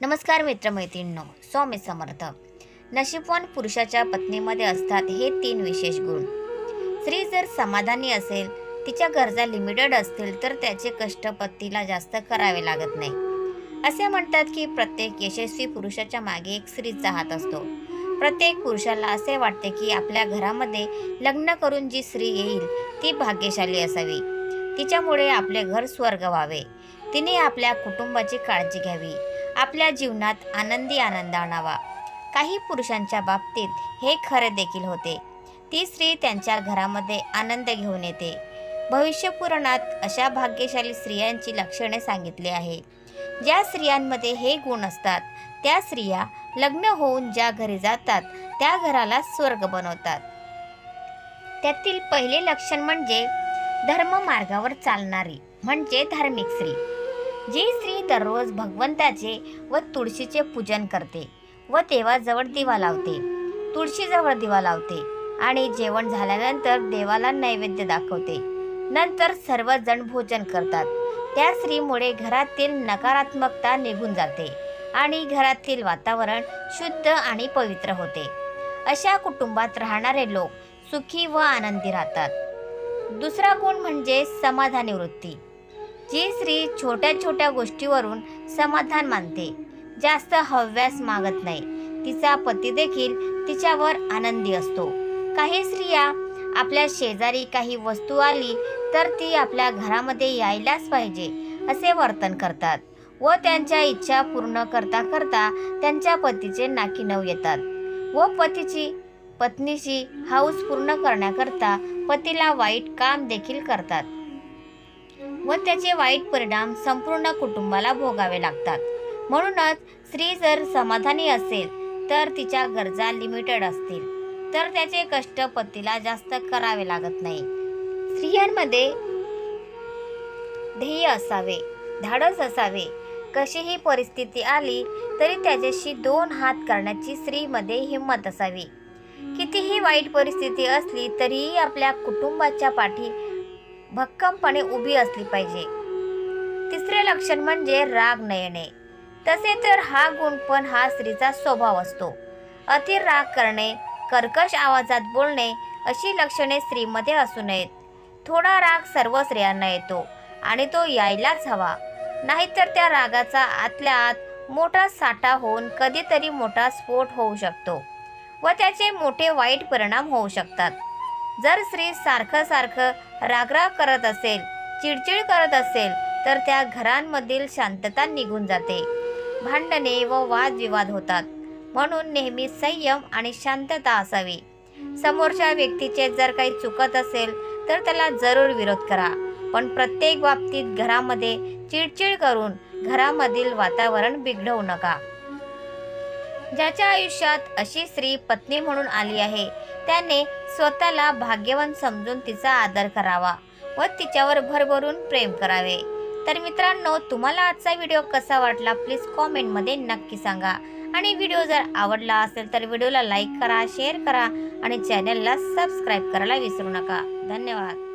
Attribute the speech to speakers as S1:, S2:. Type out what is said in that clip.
S1: नमस्कार मित्रमैत्रिणींनो स्वामी समर्थ. नशीबवान पुरुषाच्या पत्नीमध्ये असतात हे तीन विशेष गुण. स्त्री जर समाधानी असेल तिच्या गरजा लिमिटेड असतील तर त्याचे कष्ट पतीला जास्त करावे लागत नाही. असे म्हणतात की प्रत्येक यशस्वी पुरुषाच्या मागे एक स्त्रीचा हात असतो. प्रत्येक पुरुषाला असे वाटते की आपल्या घरामध्ये लग्न करून जी स्त्री येईल ती भाग्यशाली असावी. तिच्यामुळे आपले घर स्वर्ग व्हावे. तिने आपल्या कुटुंबाची काळजी घ्यावी. आपल्या जीवनात आनंदी आनंद आणावा. काही पुरुषांच्या बाबतीत हे खरे देखील होते. ती स्त्री त्यांच्या घरामध्ये आनंद घेऊन येते. भविष्यपुराणात अशा भाग्यशाली स्त्रियांची लक्षणे सांगितली आहे. ज्या स्त्रियांमध्ये हे गुण असतात त्या स्त्रिया लग्न होऊन ज्या घरी जातात त्या घराला स्वर्ग बनवतात. त्यातील पहिले लक्षण म्हणजे धर्म मार्गावर चालणारी म्हणजे धार्मिक स्त्री. जी स्त्री दररोज भगवंताचे व तुळशीचे पूजन करते व देवाजवळ दिवा लावते. तुळशीजवळ दिवा लावते आणि जेवण झाल्यानंतर देवाला नैवेद्य दाखवते. नंतर सर्वजण भोजन करतात. त्या स्त्रीमुळे घरातील नकारात्मकता निघून जाते आणि घरातील वातावरण शुद्ध आणि पवित्र होते. अशा कुटुंबात राहणारे लोक सुखी व आनंदी राहतात. दुसरा गुण म्हणजे समाधानी वृत्ती. जी स्त्री छोट्या छोट्या गोष्टीवरून समाधान मानते. जास्त हव्यास मागत नाही. तिचा पती देखील तिच्यावर आनंदी असतो. काही स्त्रिया आपल्या शेजारी काही वस्तू आली तर ती आपल्या घरामध्ये यायलाच पाहिजे असे वर्तन करतात व त्यांच्या इच्छा पूर्ण करता करता त्यांच्या पतीचे नाकीनव येतात व पतीची पत्नीची हाऊस पूर्ण करण्याकरता पतीला वाईट काम देखील करतात. व त्याचे वाईट परिणाम संपूर्ण कुटुंबाला भोगावे लागतात. म्हणूनच स्त्री जर समाधानी असेल तर तिच्या गरजा लिमिटेड असतील. तर त्याचे कष्ट पतीला जास्त करावे लागत नाही. स्त्रियांमध्ये ध्येय असावे धाडस असावे. कशीही परिस्थिती आली तरी त्याच्याशी दोन हात करण्याची स्त्रीमध्ये हिंमत असावी. कितीही वाईट परिस्थिती असली तरीही आपल्या कुटुंबाच्या पाठी भक्कमपणे उभी असली पाहिजे. तिसरे लक्षण म्हणजे राग न येणे. तसे तर हा गुण पण हा स्त्रीचा स्वभाव असतो. अति राग करणे कर्कश आवाजात बोलणे अशी लक्षणे स्त्रीमध्ये असू नयेत. थोडा राग सर्व स्त्रियांना येतो आणि तो यायलाच हवा. नाहीतर त्या रागाचा आतल्या आत मोठा साठा होऊन कधीतरी मोठा स्फोट होऊ शकतो व त्याचे मोठे वाईट परिणाम होऊ शकतात. जर स्त्री सारखं सारखं रागराग करत असेल चिडचिड करत असेल तर त्या घरांमधील शांतता निघून जाते. भांडणे व वादविवाद होतात. म्हणून नेहमी संयम आणि शांतता असावी. समोरच्या व्यक्तीचे जर काही चुकत असेल तर त्याला जरूर विरोध करा. पण प्रत्येक बाबतीत घरामध्ये चिडचिड करून घरामधील वातावरण बिघडवू नका. ज्याच्या आयुष्यात अशी स्त्री पत्नी म्हणून आली आहे त्याने स्वतःला भाग्यवान समजून तिचा आदर करावा व तिच्यावर भरभरून प्रेम करावे. तर मित्रांनो तुम्हाला आजचा व्हिडिओ कसा वाटला प्लीज कॉमेंटमध्ये नक्की सांगा. आणि व्हिडिओ जर आवडला असेल तर व्हिडिओला लाईक करा शेअर करा आणि चॅनलला सबस्क्राईब करायला विसरू नका. धन्यवाद.